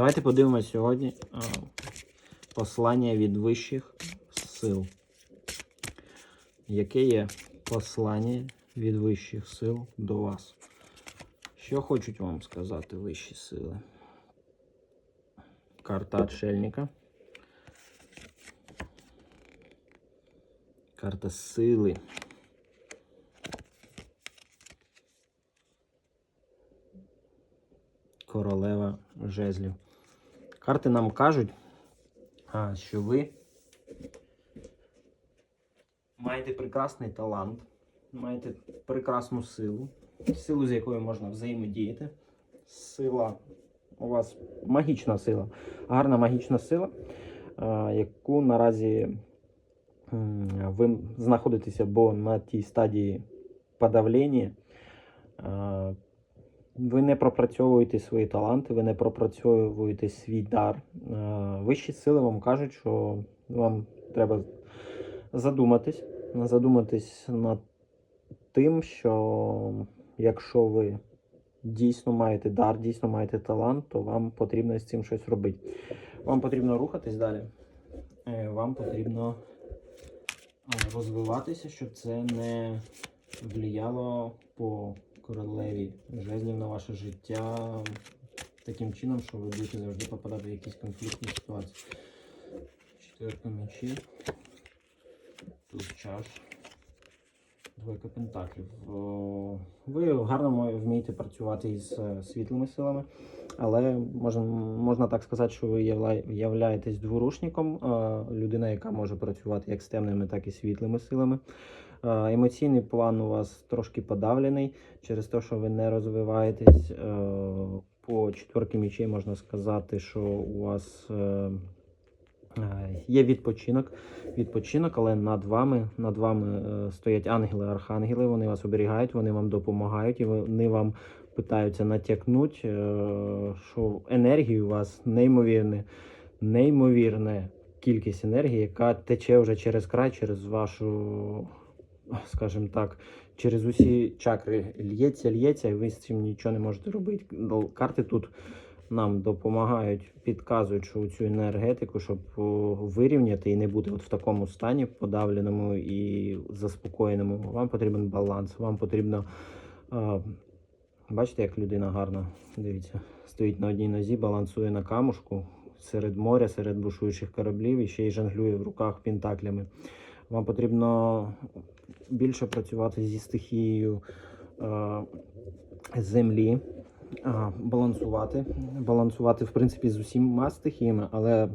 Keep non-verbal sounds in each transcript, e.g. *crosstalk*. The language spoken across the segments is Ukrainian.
Давайте подивимося сьогодні послання від вищих сил. Яке є послання від вищих сил до вас? Що хочуть вам сказати вищі сили? Карта отшельника. Карта сили. Королева жезлів. Карти нам кажуть, що ви маєте прекрасний талант, маєте прекрасну силу, силу, з якою можна взаємодіяти. Сила у вас магічна сила, гарна магічна сила, яку наразі ви знаходитеся або на тій стадії подавлення. Ви не пропрацьовуєте свої таланти, ви не пропрацьовуєте свій дар. Е, Вищі сили вам кажуть, що вам треба задуматись, задуматись над тим, що якщо ви дійсно маєте дар, дійсно маєте талант, то вам потрібно з цим щось робити. Вам потрібно рухатись далі. Е, Вам потрібно е, розвиватися, щоб це не впливало по королеві жезлів на ваше життя таким чином, що ви будете завжди попадати в якісь конфліктні ситуації. Четверка мечів. Тут чаш. Двойка пентаклів. Ви гарно вмієте працювати із е, світлими силами, але можна, можна так сказати, що ви являєтесь дворушником, е, людина, яка може працювати як з темними, так і світлими силами. Е, Емоційний план у вас трошки подавлений через те, що ви не розвиваєтесь. Е, По четверки мічей можна сказати, що у вас е, є відпочинок, відпочинок, але над вами, над вами стоять ангели, архангели, вони вас оберігають, вони вам допомагають і вони вам питаються натякнути, е, що енергії у вас неймовірне, неймовірне кількість енергії, яка тече вже через край, через вашу, скажімо так, через усі чакри лється, лється, і ви з цим нічого не можете робити. Карти тут нам допомагають, підказують, цю енергетику, щоб вирівняти і не бути от в такому стані подавленому і заспокоєному. Вам потрібен баланс, вам потрібно. Бачите, як людина гарна. Дивіться, стоїть на одній нозі, балансує на камушку серед моря, серед бушуючих кораблів і ще й жонглює в руках пентаклями. Вам потрібно більше працювати зі стихією е, землі, балансувати. Балансувати, в принципі, з усіма стихіями, але е,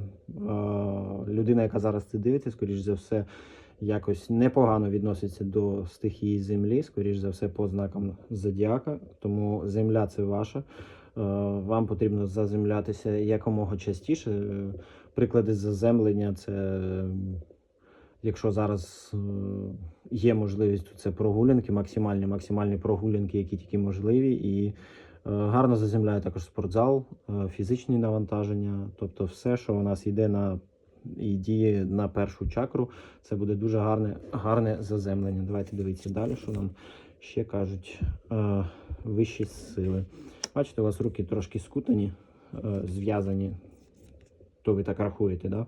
людина, яка зараз це дивиться, скоріш за все, якось непогано відноситься до стихії землі, скоріш за все, по знакам зодіака. Тому земля це ваша. Е, Вам потрібно заземлятися якомога частіше. Е, Приклади заземлення це. Якщо зараз е, є можливість, то це прогулянки, максимальні, максимальні прогулянки, які тільки можливі, і е, гарно заземляє також спортзал, е, фізичні навантаження, тобто все, що у нас йде на і діє на першу чакру, це буде дуже гарне, гарне заземлення. Давайте дивитися далі, що нам ще кажуть вищі сили. Бачите, у вас руки трошки скутані, зв'язані, то ви так рахуєте, да?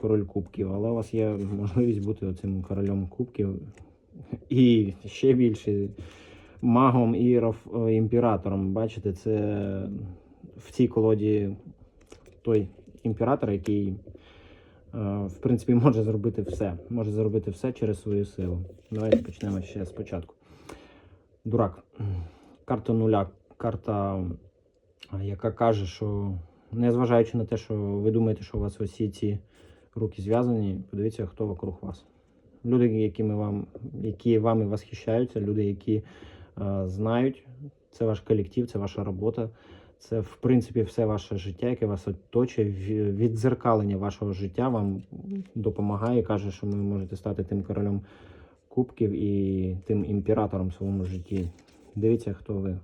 Король кубків, але у вас є можливість бути оцим королем кубків *laughs* і ще більше магом і е, імператором. Бачите, це в цій колоді той імператор, який, е, в принципі, може зробити все. Може зробити все через свою силу. Давайте почнемо ще спочатку. Дурак. Карта нуля. Карта, яка каже, що незважаючи на те, що ви думаєте, що у вас усі ці руки зв'язані, подивіться, хто вокруг вас. Люди, якими вам, які вами восхищаються, люди, які е, знають, це ваш колектив, це ваша робота, це в принципі все ваше життя, яке вас оточує. В- Віддзеркалення вашого життя вам допомагає, каже, що ви можете стати тим королем кубків і тим імператором в своєму житті. Дивіться, хто ви.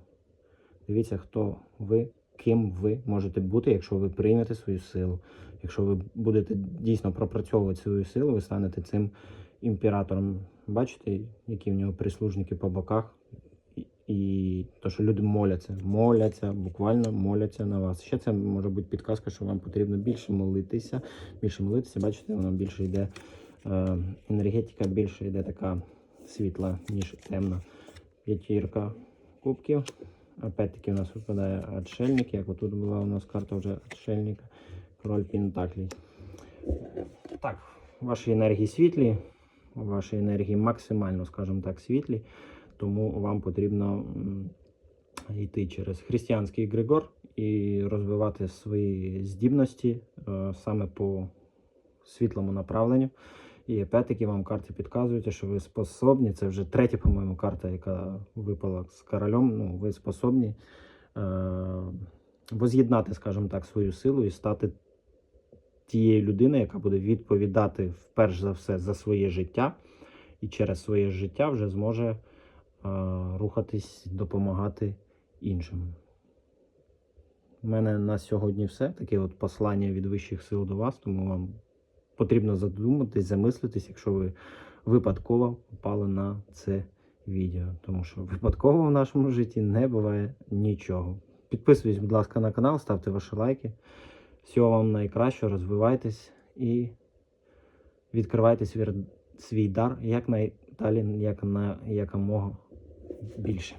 Дивіться, хто ви, ким ви можете бути, якщо ви приймете свою силу. Якщо ви будете дійсно пропрацьовувати свою силу, ви станете цим імператором. Бачите, які в нього прислужники по боках. І то, що люди моляться, моляться, буквально моляться на вас. Ще це може бути підказка, що вам потрібно більше молитися. Більше молитися, бачите, воно більше йде е, енергетика, більше йде така світла, ніж темна. П'ятірка кубків. Опять-таки у нас випадає отшельник, як отут була у нас карта вже отшельника, король Пентаклей. Так, ваші енергії світлі, ваші енергії максимально, скажімо так, світлі, тому вам потрібно йти через християнський Григор і розвивати свої здібності е, саме по світлому направленню. І опять-таки вам карти підказують, що ви способні. Це вже третя, по-моєму, карта, яка випала з королем. Ну, ви способні е, воз'єднати, скажімо так, свою силу і стати тією людиною, яка буде відповідати вперше за все за своє життя, і через своє життя вже зможе е, рухатись, допомагати іншим. У мене на сьогодні все. Таке от послання від вищих сил до вас, тому вам потрібно задуматись, замислитись, якщо ви випадково попали на це відео. Тому що випадково в нашому житті не буває нічого. Підписуйтесь, будь ласка, на канал, ставте ваші лайки. Всього вам найкращого, розвивайтесь і відкривайте свій, дар як найдалі, як на якомога більше.